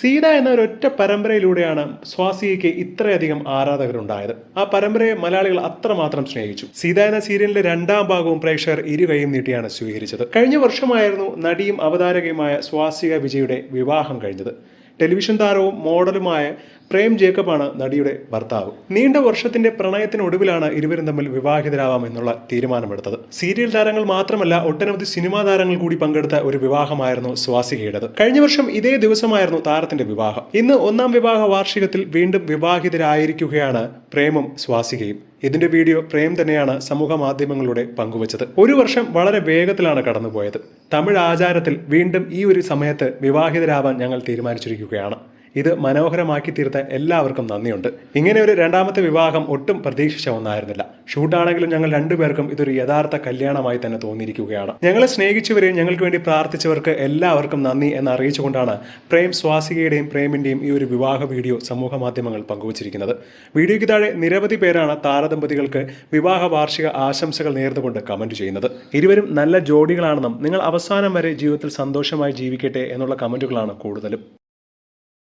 സീത എന്ന ഒരൊറ്റ പരമ്പരയിലൂടെയാണ് സ്വാസികയ്ക്ക് ഇത്രയധികം ആരാധകരുണ്ടായത്. ആ പരമ്പരയെ മലയാളികൾ അത്രമാത്രം സ്നേഹിച്ചു. സീത എന്ന സീരിയലിന്റെ രണ്ടാം ഭാഗവും പ്രേക്ഷകർ ഇരുകയും നീട്ടിയാണ് സ്വീകരിച്ചത്. കഴിഞ്ഞ വർഷമായിരുന്നു നടിയും അവതാരകയുമായ സ്വാസിക വിജയുടെ വിവാഹം കഴിഞ്ഞത്. ടെലിവിഷൻ താരവും മോഡലുമായ പ്രേം ജേക്കബാണ് നടിയുടെ ഭർത്താവ്. നീണ്ട വർഷത്തിന്റെ പ്രണയത്തിനൊടുവിലാണ് ഇരുവരും തമ്മിൽ വിവാഹിതരാവാം എന്നുള്ള തീരുമാനമെടുത്തത്. സീരിയൽ താരങ്ങൾ മാത്രമല്ല ഒട്ടനവധി സിനിമാ താരങ്ങൾ കൂടി പങ്കെടുത്ത ഒരു വിവാഹമായിരുന്നു സ്വാസികയുടേത്. കഴിഞ്ഞ വർഷം ഇതേ ദിവസമായിരുന്നു താരത്തിന്റെ വിവാഹം. ഇന്ന് ഒന്നാം വിവാഹ വാർഷികത്തിൽ വീണ്ടും വിവാഹിതരായിരിക്കുകയാണ് പ്രേമും സ്വാസികയും. ഇതിന്റെ വീഡിയോ പ്രേം തന്നെയാണ് സമൂഹ മാധ്യമങ്ങളിലൂടെ പങ്കുവച്ചത്. ഒരു വർഷം വളരെ വേഗത്തിലാണ് കടന്നുപോയത്. തമിഴ് ആചാരത്തിൽ വീണ്ടും ഈ ഒരു സമയത്ത് വിവാഹിതരാവാൻ ഞങ്ങൾ തീരുമാനിച്ചിരിക്കുകയാണ്. ഇത് മനോഹരമാക്കി തീർത്ത എല്ലാവർക്കും നന്ദിയുണ്ട്. ഇങ്ങനെ ഒരു രണ്ടാമത്തെ വിവാഹം ഒട്ടും പ്രതീക്ഷിച്ച ഒന്നായിരുന്നില്ല. ഷൂട്ടാണെങ്കിലും ഞങ്ങൾ രണ്ടുപേർക്കും ഇതൊരു യഥാർത്ഥ കല്യാണമായി തന്നെ തോന്നിയിരിക്കുകയാണ്. ഞങ്ങളെ സ്നേഹിച്ചവരെയും ഞങ്ങൾക്ക് വേണ്ടി പ്രാർത്ഥിച്ചവർക്ക് എല്ലാവർക്കും നന്ദി എന്ന് അറിയിച്ചുകൊണ്ടാണ് പ്രേം സ്വാസികയുടെയും പ്രേമിന്റെയും ഈ ഒരു വിവാഹ വീഡിയോ സമൂഹ മാധ്യമങ്ങൾ പങ്കുവച്ചിരിക്കുന്നത്. വീഡിയോയ്ക്ക് താഴെ നിരവധി പേരാണ് താരദമ്പതികൾക്ക് വിവാഹ വാർഷിക ആശംസകൾ നേർന്നുകൊണ്ട് കമന്റ് ചെയ്യുന്നത്. ഇരുവരും നല്ല ജോഡികളാണെന്നും നിങ്ങൾ അവസാനം വരെ ജീവിതത്തിൽ സന്തോഷമായി ജീവിക്കട്ടെ എന്നുള്ള കമന്റുകളാണ് കൂടുതലും.